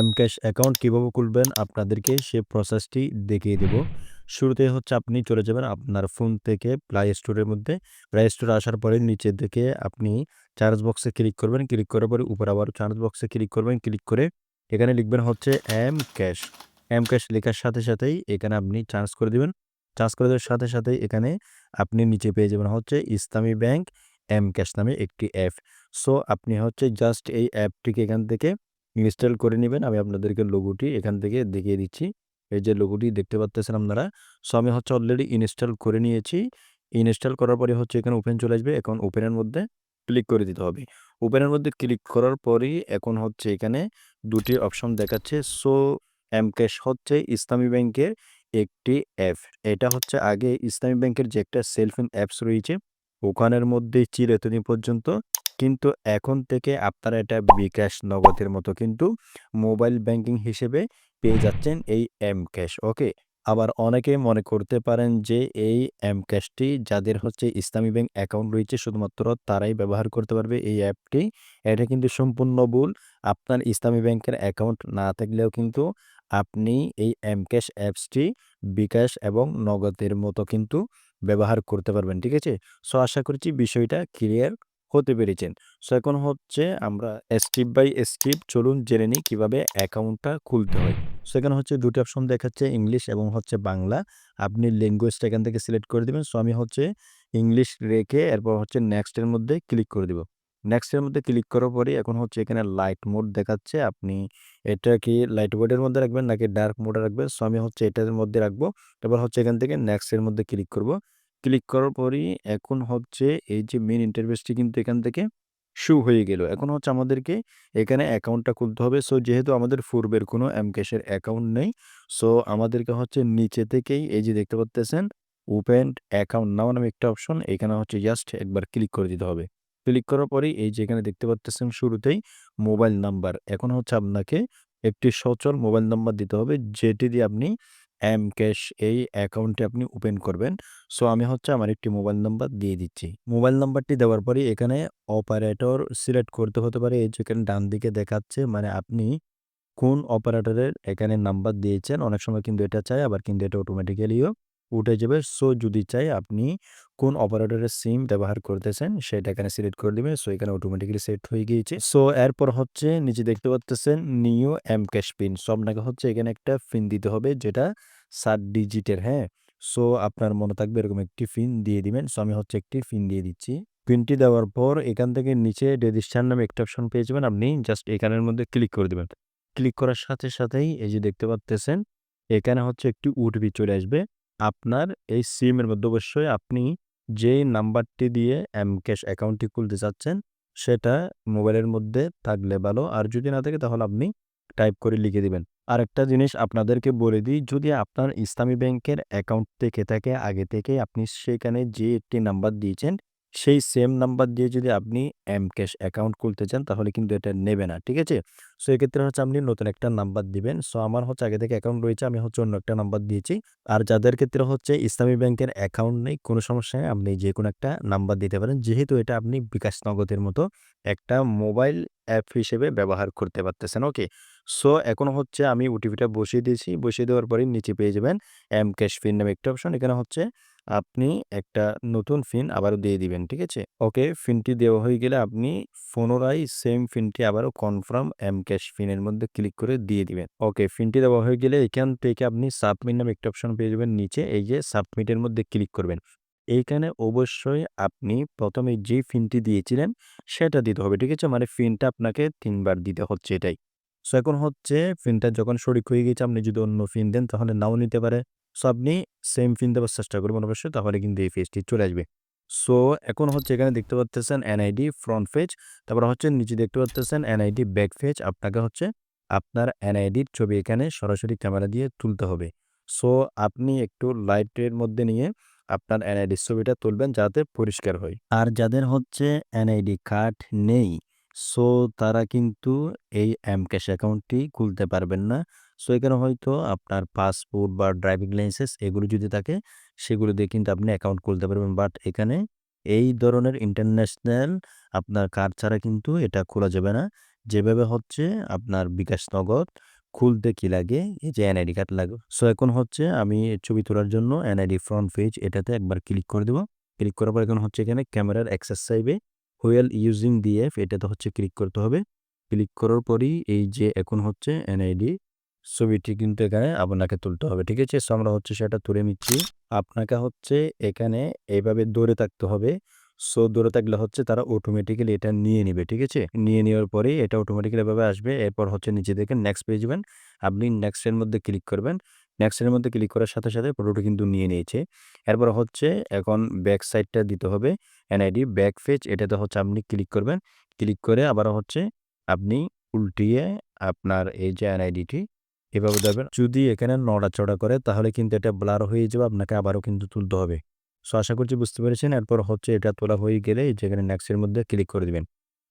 MCash account কীভাবে খুলবেন, আপনাদেরকে সে প্রসেসটি দেখিয়ে দেব। শুরুতে হচ্ছে আপনি চলে যাবেন আপনার ফোন থেকে প্লে স্টোরের মধ্যে। প্লে স্টোরে আসার পরে নিচের দিকে আপনি চার্জ বক্সে ক্লিক করবেন। ক্লিক করার পরে উপরে আবার চার্জ বক্সে ক্লিক করবেন। ক্লিক করে এখানে লিখবেন হচ্ছে এম ক্যাশ এম ক্যাশ লেখার সাথে সাথেই এখানে আপনি সার্চ করে দেবেন চার্জ করে দেওয়ার সাথে সাথেই এখানে আপনি নিচে পেয়ে যাবেন হচ্ছে ইসলামী ব্যাংক এম ক্যাশ নামে একটি অ্যাপ। সো আপনি হচ্ছে জাস্ট এই অ্যাপটিকে এখান থেকে ইনস্টল করে নেবেন আমি আপনাদেরকে লোগোটি এখান থেকে দেখিয়ে দিচ্ছি। এই যে লোগোটি দেখতে পারতেছেন আপনারা। সো আমি হচ্ছে অলরেডি ইনস্টল করে নিয়েছি। ইনস্টল করার পরে হচ্ছে এখানে ওপেন চলে আসবে। এখন ওপেনের মধ্যে ক্লিক করে দিতে হবে। ওপেনের মধ্যে ক্লিক করার পরেই এখন হচ্ছে এখানে দুটি অপশন দেখাচ্ছে। সো এমক্যাশ হচ্ছে ইসলামী ব্যাংকের একটি অ্যাপ। এটা হচ্ছে আগে ইসলামী ব্যাংকের যে একটা সেলফিন অ্যাপস রয়েছে, ওখানের মধ্যে ছিল এতদিন পর্যন্ত। কিন্তু এখন থেকে আপনারা এটা বিকাশ নগদের মতো কিন্তু মোবাইল ব্যাংকিং হিসেবে পেয়ে যাচ্ছেন এই এম ক্যাশ ওকে? আবার অনেকে মনে করতে পারেন যে এই এম ক্যাশটি যাদের হচ্ছে ইসলামী ব্যাংক অ্যাকাউন্ট রয়েছে শুধুমাত্র তারাই ব্যবহার করতে পারবে এই অ্যাপটি। এটা কিন্তু সম্পূর্ণ ভুল। আপনার ইসলামী ব্যাংকের অ্যাকাউন্ট না থাকলেও কিন্তু আপনি এই এম ক্যাশ অ্যাপসটি বিকাশ এবং নগদের মতো কিন্তু ব্যবহার করতে পারবেন। ঠিক আছে? সো আশা করছি বিষয়টা ক্লিয়ার হতে পেরেছেন। সো এখন হচ্ছে আমরা স্টেপ বাই স্টেপ চলুন জেনে নিই কীভাবে অ্যাকাউন্টটা খুলতে হয়। সো এখানে হচ্ছে দুটি অপশন দেখাচ্ছে ইংলিশ এবং হচ্ছে বাংলা। আপনি ল্যাঙ্গুয়েজটা এখান থেকে সিলেক্ট করে দিবেন। সো আমি হচ্ছে ইংলিশ রেখে এরপর হচ্ছে নেক্সটের মধ্যে ক্লিক করে দিব। নেক্সটের মধ্যে ক্লিক করার পরে এখন হচ্ছে এখানে লাইট মোড দেখাচ্ছে। আপনি এটা কি লাইট মোডের মধ্যে রাখবেন নাকি ডার্ক মোডে রাখবেন? সো আমি হচ্ছে এটার মধ্যে রাখব। এবার হচ্ছে এখান থেকে নেক্সটের মধ্যে ক্লিক করব। ক্লিক করার পরই এখন হচ্ছে এই যে মেন ইন্টারফেসটি কিন্তু এখান থেকে শু হয়ে গেল। এখন হচ্ছে আমাদেরকে এখানে অ্যাকাউন্টটা খুলতে হবে। সো যেহেতু আমাদের পূর্বের কোনো এমক্যাশের অ্যাকাউন্ট নেই, সো আমাদেরকে হচ্ছে নিচে থেকেই এই যে দেখতে পারতেছেন ওপেন অ্যাকাউন্ট নাও নামে একটা অপশন এখানে হচ্ছে জাস্ট একবার ক্লিক করে দিতে হবে। ক্লিক করার পরেই এই যে এখানে দেখতে পারতেছেন শুরুতেই মোবাইল নাম্বার। এখন হচ্ছে আপনাকে একটি সচল মোবাইল নাম্বার দিতে হবে যেটি দিয়ে আপনি এমক্যাশ এই অ্যাকাউন্টটি আপনি ওপেন করবেন। সো আমি হচ্ছে আমার একটি মোবাইল নাম্বার দিয়ে দিচ্ছি। মোবাইল নাম্বারটি দেওয়ার পরে এখানে অপারেটর সিলেক্ট করতে হতে পারে। এই যে এখানে ডান দিকে দেখাচ্ছে মানে আপনি কোন অপারেটরের এখানে নাম্বার দিয়েছেন। অনেক সময় কিন্তু এটা চায়, আবার কিন্তু এটা অটোমেটিক্যালিও উঠে যাবে। সো যদি চাই আপনি কোন অপারেটরের সিম ব্যবহার করতেছেন সেটা এখানে সিলেক্ট করে দিবেন। সো এখানে অটোমেটিক্যালি সেট হয়ে গিয়েছে। সো এরপর হচ্ছে নিচে দেখতে পারতেছেন new M cash PIN. So আপনাকে হচ্ছে এখানে একটা পিন দিতে হবে যেটা সাত ডিজিটের, হ্যাঁ? সো আপনার মনে থাকবে এরকম একটি পিন দিয়ে দিবেন। সো আমি হচ্ছে একটি পিন দিয়ে দিচ্ছি। পিনটি দেওয়ার পর এখান থেকে নিচে রেজিস্টার নামে একটা অপশন পেয়ে যাবেন। আপনি জাস্ট এখানের মধ্যে ক্লিক করে দিবেন। ক্লিক করার সাথে সাথেই এই যে দেখতে পারতেছেন এখানে হচ্ছে একটি ওটিপি চলে আসবে। আপনার এই সিমের মধ্যে অবশ্যই আপনি যেই নাম্বারটি দিয়ে এম ক্যাশ অ্যাকাউন্টটি খুলতে চাচ্ছেন, সেটা মোবাইলের মধ্যে থাকলে ভালো। আর যদি না থাকে, তাহলে আপনি টাইপ করে লিখে দিবেন। আরেকটা জিনিস আপনাদেরকে বলে দিই, যদি আপনার ইসলামী ব্যাংকের অ্যাকাউন্ট থেকে থাকে, আগে থেকে আপনি সেখানে যে একটি নাম্বার দিয়েছেন সেই সেম নাম্বার দিয়ে যদি আপনি এম ক্যাশ অ্যাকাউন্ট খুলতে চান, তাহলে কিন্তু এটা নেবে না। ঠিক আছে? সো এক্ষেত্রে হচ্ছে আপনি নতুন একটা নাম্বার দিবেন। সো আমার হচ্ছে আগে থেকে অ্যাকাউন্ট রয়েছে, আমি হচ্ছে অন্য একটা নাম্বার দিয়েছি। আর যাদের ক্ষেত্রে হচ্ছে ইসলামী ব্যাংকের অ্যাকাউন্ট নেই, কোনো সমস্যা নেই। আপনি যেকোনো একটা নাম্বার দিতে পারেন। যেহেতু এটা আপনি বিকাশ নগদের মতো একটা মোবাইল অ্যাপ হিসেবে ব্যবহার করতে পারতেছেন। ওকে? সো এখন হচ্ছে আমি ওটিপিটা বসিয়ে দিয়েছি। বসিয়ে দেওয়ার পরেই নিচে পেয়ে যাবেন এম ক্যাশ পিন নামে একটা অপশন। এখানে হচ্ছে আপনি একটা নতুন ফিন আবারও দিয়ে দিবেন। ঠিক আছে? ওকে, ফিনটি দেওয়া হয়ে গেলে আপনি পুনরায় সেম ফিনটি আবারও কনফার্ম এম ক্যাশ ফিনের মধ্যে ক্লিক করে দিয়ে দিবেন। ওকে, ফিনটি দেওয়া হয়ে গেলে এখান থেকে আপনি সাবমিট নামে একটা অপশন পেয়ে যাবেন নিচে। এই যে সাবমিটের মধ্যে ক্লিক করবেন। এইখানে অবশ্যই আপনি প্রথমে যে ফিনটি দিয়েছিলেন সেটা দিতে হবে। ঠিক আছে? মানে ফিনটা আপনাকে তিনবার দিতে হচ্ছে এটাই। সো এখন হচ্ছে ফিনটা যখন সঠিক হয়ে গেছে আপনি যদি অন্য ফিন দেন তাহলে নাও নিতে পারে। সো আপনি সেম পিন দেওয়ার চেষ্টা করবেন অবশ্যই, তাহলে কিন্তু এই পেজটি চলে আসবে। সো এখন হচ্ছে এখানে দেখতে পারতেছেন এনআইডি ফ্রন্ট পেজ। তারপর হচ্ছে নিচে দেখতে পারতেছেন এনআইডি ব্যাক পেজ। আপনাকে হচ্ছে আপনার এনআইডির ছবি এখানে সরাসরি ক্যামেরা দিয়ে তুলতে হবে। সো আপনি একটু লাইটের মধ্যে নিয়ে আপনার এনআইডির ছবিটা তুলবেন যাতে পরিষ্কার হয়। আর যাদের হচ্ছে এনআইডি কার্ড নেই সো তারা কিন্তু এই এমক্যাশ অ্যাকাউন্টটি খুলতে পারবেন না। সো এখানে হয়তো আপনার পাসপোর্ট বা ড্রাইভিং লাইসেন্স এগুলো যদি থাকে, সেগুলো দিয়ে কিন্তু আপনি অ্যাকাউন্ট খুলতে পারবেন। বাট এখানে এই ধরনের ইন্টারন্যাশনাল আপনার কার্ড ছাড়া কিন্তু এটা খোলা যাবে না। যেভাবে হচ্ছে আপনার বিকাশ নগদ, খুলতে কি লাগে? এই যে এনআইডি কার্ড লাগে। সো এখন হচ্ছে আমি ছবি তোলার জন্য এনআইডি ফ্রন্ট পেজ এটাতে একবার ক্লিক করে দেবো ক্লিক করার পর এখন হচ্ছে এখানে ক্যামেরার অ্যাক্সেস চাইবে। হুইল ইউজিং ডিএফ এটাতে হচ্ছে ক্লিক করতে হবে। ক্লিক করার পরই এই যে এখন হচ্ছে এনআইডি ছবিটি কিন্তু এখানে আপনাকে তুলতে হবে। ঠিক আছে? আমরা হচ্ছে সেটা তুলে নিচ্ছি। আপনাকে হচ্ছে এখানে এভাবে দৌড়ে থাকতে হবে। সো ধরে থাকলে হচ্ছে তারা অটোমেটিক্যালি এটা নিয়ে নিবে। ঠিক আছে? নিয়ে নেওয়ার পরেই এটা অটোমেটিক্যালি এভাবে আসবে। এরপর হচ্ছে নিচে দেখেন নেক্সট পেয়ে যাবেন। আপনি নেক্সটের মধ্যে ক্লিক করবেন। নেক্সট এর মধ্যে ক্লিক করার সাথে, সাথে ফটোটা কিন্তু নিয়ে নিয়েছে। এরপর হচ্ছে এখন ব্যাক সাইডটা দিতে হবে। এনআইডি ব্যাক পেজ এটাতে হচ্ছে আপনি ক্লিক করবেন। ক্লিক করে আবারও হচ্ছে আপনি উল্টিয়ে আপনার এই যে এনআইডিটি এভাবে দেবেন। যদি এখানে নড়াচড়া করে তাহলে কিন্তু এটা ব্লার হয়ে যাবে। আপনাকে আবারও কিন্তু তুলতে হবে। সো আশা করছি বুঝতে পেরেছেন। এরপর হচ্ছে এটা তোলা হয়ে গেলে যেখানে নেক্সট এর মধ্যে ক্লিক করে দিবেন।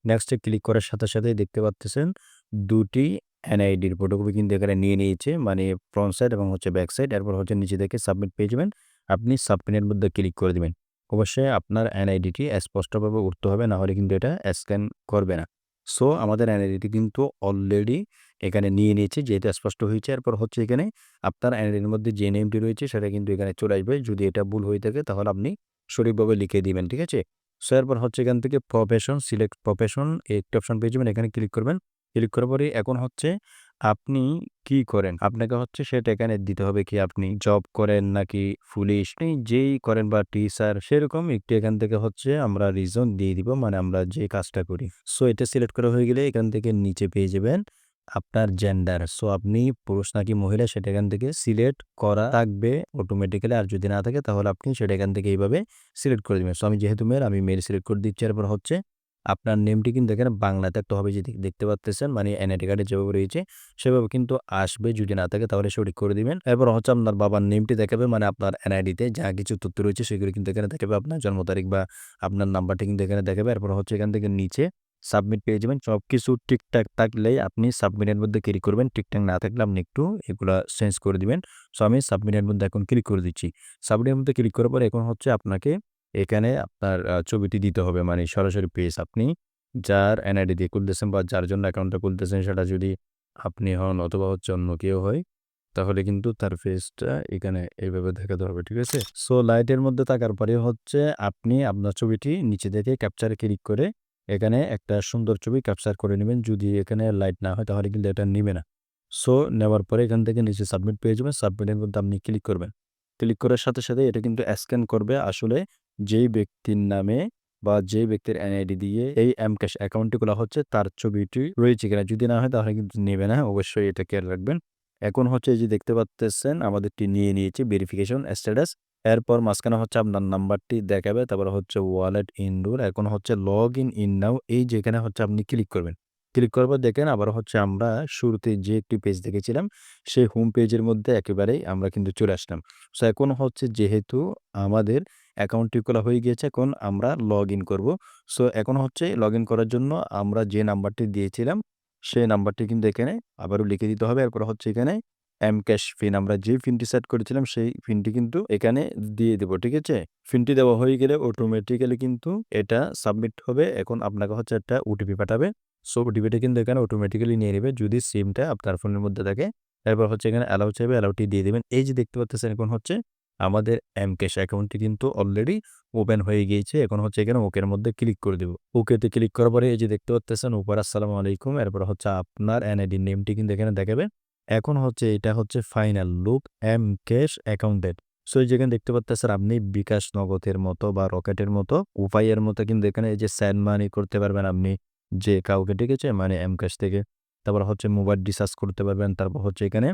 নেক্সট ক্লিক করার সাথে, সাথেই দেখতে পাচ্তেছেন ২ টি এনআইডির ফটোকপি কিন্তু এখানে নিয়ে নিয়েছে। মানে ফ্রন্ট সাইড এবং হচ্ছে ব্যাক সাইড। এরপর হচ্ছে নিচে দেখে সাবমিট পেয়ে যাবেন। আপনি সাবমিট এর মধ্যে ক্লিক করে দিবেন। অবশ্যই আপনার এনআইডিটি স্পষ্টভাবে উঠতে হবে। না হলে কিন্তু এটা স্ক্যান করবে না। সো আমাদের এনআইডিটি কিন্তু অলরেডি এখানে নিয়ে নিয়েছে, যেহেতু স্পষ্ট হয়েছে। এরপর হচ্ছে এখানে আপনার এনআইডির মধ্যে যে নেমটি রয়েছে, সেটা কিন্তু এখানে চলে আসবে। যদি এটা ভুল হয়ে থাকে, তাহলে আপনি সঠিকভাবে লিখে দিবেন। ঠিক আছে? সো এরপর হচ্ছে এখান থেকে প্রফেশন সিলেক্ট প্রফেশন একটি অপশন পেয়ে যাবেন। এখানে ক্লিক করবেন। ক্লিক করার পরে এখন হচ্ছে আপনি কি করেন? আপনাকে হচ্ছে সেটা এখানে দিতে হবে কি আপনি জব করেন নাকি পুলিশ যেই করেন বা টিচার সেরকম একটু এখান থেকে হচ্ছে আমরা রিজন দিয়ে দিব। মানে আমরা যে কাজটা করি। সো এটা সিলেক্ট করা হয়ে গেলে এখান থেকে নিচে পেয়ে যাবেন আপনার জেন্ডার। সো আপনি পুরুষ নাকি মহিলা সেটা এখান থেকে সিলেক্ট করা থাকবে অটোমেটিক্যালি। আর যদি না থাকে তাহলে আপনি সেটা এখান থেকে এইভাবে সিলেক্ট করে দেবেন সো আমি যেহেতু মেল আমি মেয়ের সিলেক্ট করে দিচ্ছি। এরপর হচ্ছে আপনার নেমটি কিন্তু এখানে বাংলাতে একটা হবে যে দেখতে পাচ্তেছেন। মানে এনআইডি কার্ডে যেভাবে রয়েছে, সেভাবে কিন্তু আসবে। যদি না থাকে তাহলে সঠিক করে দিবেন। এরপর হচ্ছে আপনার বাবার নেমটি দেখাবে মানে আপনার এনআইডিতে যা কিছু তথ্য রয়েছে সেগুলো কিন্তু এখানে দেখাবে। আপনার জন্ম তারিখ বা আপনার নাম্বারটি কিন্তু এখানে দেখাবে। এরপর হচ্ছে এখান থেকে নিচে সাবমিট পেয়ে যাবেন। সব কিছু ঠিকঠাক থাকলেই আপনি সাবমিট এর মধ্যে ক্লিক করবেন। ঠিকঠাক না থাকলে আপনি একটু এগুলা চেঞ্জ করে দিবেন। সো আমি সাবমিট এর মধ্যে এখন ক্লিক করে দিচ্ছি। সাবমিট এর মধ্যে ক্লিক করার পরে এখন হচ্ছে আপনাকে এখানে আপনার ছবিটি দিতে হবে। মানে সরাসরি পেজ আপনি যার এনআইডি দিয়ে খুলতেছেন বা যার জন্য অ্যাকাউন্টটা খুলতেছেন সেটা যদি আপনি হন অথবা হচ্ছে অন্য কেউ হয় তাহলে কিন্তু তার ফেসটা এখানে এইভাবে দেখাতে হবে। ঠিক আছে? সো লাইটের মধ্যে থাকার পরে হচ্ছে আপনি আপনার ছবিটি নিচে থেকে ক্যাপচারে ক্লিক করে এখানে একটা সুন্দর ছবি ক্যাপচার করে নেবেন যদি এখানে লাইট না হয় তাহলে কিন্তু এটা নিবে না। সো নেওয়ার পরে এখান থেকে নিচে সাবমিট পেয়ে যাবেন। সাবমিটের মধ্যে আপনি ক্লিক করবেন। ক্লিক করার সাথে, সাথে এটা কিন্তু স্ক্যান করবে আসলে যেই ব্যক্তির নামে বা যেই ব্যক্তির এনআইডি দিয়ে এই এম ক্যাশ অ্যাকাউন্টটি খোলা হচ্ছে, তার ছবিটি রয়েছে কিনা। যদি না হয়, তাহলে কিন্তু নেবে না। অবশ্যই এটা খেয়াল রাখবেন। এখন হচ্ছে যে দেখতে পাচ্তেছেন, আমাদেরটি নিয়ে নিয়েছে ভেরিফিকেশন স্ট্যাটাস। এরপর মাঝখানে হচ্ছে আপনার নাম্বারটি দেখাবে। তারপরে হচ্ছে ওয়ালেট ইনডোর এখন হচ্ছে লগ ইন ইন নাও এই যেখানে হচ্ছে আপনি ক্লিক করবেন। ক্লিক করার পর দেখেন, আবার হচ্ছে আমরা শুরুতে যে একটি পেজ দেখেছিলাম, সেই হোম পেজের মধ্যে একেবারেই আমরা কিন্তু চলে আসলাম। সো এখন হচ্ছে যেহেতু আমাদের অ্যাকাউন্টটি খোলা হয়ে গিয়েছে, এখন আমরা লগ ইন করব। সো, এখন হচ্ছে লগ ইন করার জন্য আমরা যে নাম্বারটি দিয়েছিলাম, সেই নাম্বারটি কিন্তু এখানে আবারও লিখে দিতে হবে। এরপর হচ্ছে এখানে এম ক্যাশ ফিন আমরা যে ফিনটি সেট করেছিলাম, সেই ফিনটি কিন্তু এখানে দিয়ে দেব। ঠিক আছে? ফিনটি দেওয়া হয়ে গেলে অটোমেটিক্যালি কিন্তু এটা সাবমিট হবে। এখন আপনাকে হচ্ছে একটা ওটিপি পাঠাবে। সো ওটিপিটা কিন্তু এখানে অটোমেটিক্যালি নিয়ে নেবে, যদি সিমটা আপনার ফোনের মধ্যে থাকে। এরপর হচ্ছে এখানে অ্যালাউ চাইবে অ্যালাউটি দিয়ে দিবেন। এই যে দেখতে পাচ্ছেন, এখন হচ্ছে আমাদের এমক্যাশ অ্যাকাউন্টটি কিন্তু অলরেডি ওপেন হয়ে গিয়েছে। এখন হচ্ছে এখানে ওকের মধ্যে ক্লিক করে দেব। ওকেতে ক্লিক করার পরে এই যে দেখতে পাচ্তেছেন উপরে আসসালামু আলাইকুম। এরপর হচ্ছে আপনার এনআইডি নেমটি কিন্তু এখানে দেখাবে। এখন হচ্ছে এটা হচ্ছে ফাইনাল লুক এমক্যাশ অ্যাকাউন্টেড। সো এই যেখানে দেখতে পাচ্তেছেন আপনি বিকাশ নগদের মতো বা রকেটের মতো উপায়ের মতো কিন্তু এখানে এই যে সেন্ড মানি করতে পারবেন আপনি যে কাউকে, ঠিক আছে? মানে এমক্যাশ থেকে। তারপর হচ্ছে মোবাইল রিচার্জ করতে পারবেন। তারপর হচ্ছে এখানে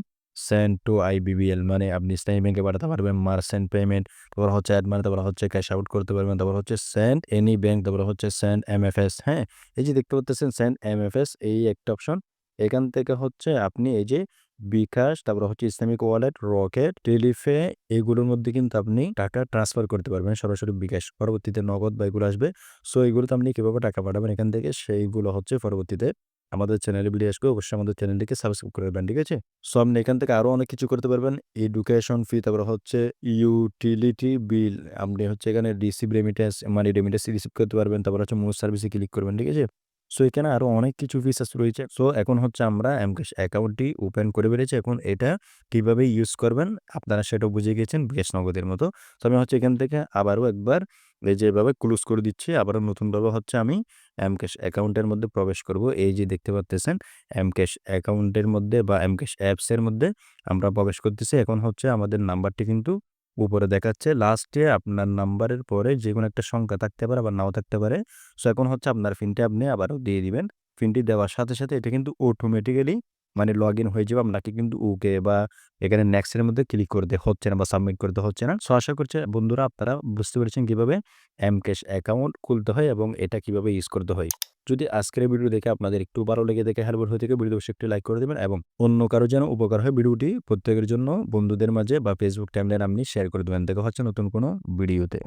সেন্ড টু আইবিবিএল মানে আপনি ইসলামী ব্যাংকে পাঠাতে পারবেন। মার্চেন্ট পেমেন্ট তারপর হচ্ছে অ্যাড মানে তারপর হচ্ছে ক্যাশ আউট করতে পারবেন। তারপর হচ্ছে সেন্ড এনি ব্যাংক তারপর হচ্ছে সেন্ড এমএফএস হ্যাঁ? এই যে দেখতে পাচ্তেছেন সেন্ড এমএফএস এই একটা অপশন। এখান থেকে হচ্ছে আপনি এই যে বিকাশ তারপর হচ্ছে ইসলামিক ওয়ালেট, রকেট, টেলিফে এগুলোর মধ্যে কিন্তু আপনি টাকা ট্রান্সফার করতে পারবেন সরাসরি বিকাশ। পরবর্তীতে নগদ বা এগুলো আসবে। সো এগুলোতে আপনি কীভাবে টাকা পাঠাবেন এখান থেকে সেইগুলো হচ্ছে পরবর্তীতে আমাদের চ্যানেলে ভিডিও আসবে। অবশ্যই আমাদের চ্যানেলটিকে সাবস্ক্রাইব করে রাখবেন। ঠিক আছে? সো আপনি এখান থেকে আরও অনেক কিছু করতে পারবেন। এডুকেশন ফি তারপর হচ্ছে ইউটিলিটি বিল আপনি হচ্ছে এখানে রিসিভ রেমিটেন্স মানে রেমিটেন্স রিসিভ করতে পারবেন। তারপর হচ্ছে মোট সার্ভিসে ক্লিক করবেন। ঠিক আছে? সো এখানে আরও অনেক কিছু ফিচার্স রয়েছে সো এখন হচ্ছে আমরা এমক্যাশ অ্যাকাউন্টটি ওপেন করে বেরিয়েছি এখন এটা কীভাবে ইউজ করবেন, আপনারা সেটাও বুঝে গেছেন বিকাশ নগদের মতো তো আমি হচ্ছে এখান থেকে আবারও একবার এই যে এভাবে ক্লোজ করে দিচ্ছি আবারও নতুনভাবে হচ্ছে আমি এম এমক্যাশ অ্যাকাউন্টের মধ্যে প্রবেশ করব। এই যে দেখতে পাচ্তেছেন এমক্যাশ অ্যাকাউন্টের মধ্যে বা এম এমক্যাশ অ্যাপসের মধ্যে আমরা প্রবেশ করতেছি। এখন হচ্ছে আমাদের নাম্বারটি কিন্তু উপরে দেখাচ্ছে। লাস্টে আপনার নাম্বারের পরে যে কোনো একটা সংখ্যা থাকতে পারে আবার নাও থাকতে পারে। সো এখন হচ্ছে আপনার ফিনটি আপনি আবারও দিয়ে দিবেন। ফিনটি দেওয়ার সাথে সাথে এটা কিন্তু অটোমেটিক্যালি মানে লগ ইন হয়ে যাবে, আপনাকে কিন্তু ওকে বা এখানে নেক্সটের মধ্যে ক্লিক করতে হচ্ছে না বা সাবমিট করতে হচ্ছে না। সো আশা করছি বন্ধুরা আপনারা বুঝতে পেরেছেন কীভাবে এম ক্যাশ অ্যাকাউন্ট খুলতে হয় এবং এটা কীভাবে ইউজ করতে হয়। যদি আজকের ভিডিও দেখে আপনাদের একটু ভালো লেগে দেখে হেল্পফুল হয়ে থাকে ভিডিও অবশ্যই একটু লাইক করে দেবেন এবং অন্য কারও যেন উপকার হয় ভিডিওটি প্রত্যেকের জন্য বন্ধুদের মাঝে বা ফেসবুক টাইমলাইন আপনি শেয়ার করে দেবেন। দেখা হচ্ছে নতুন কোনো ভিডিওতে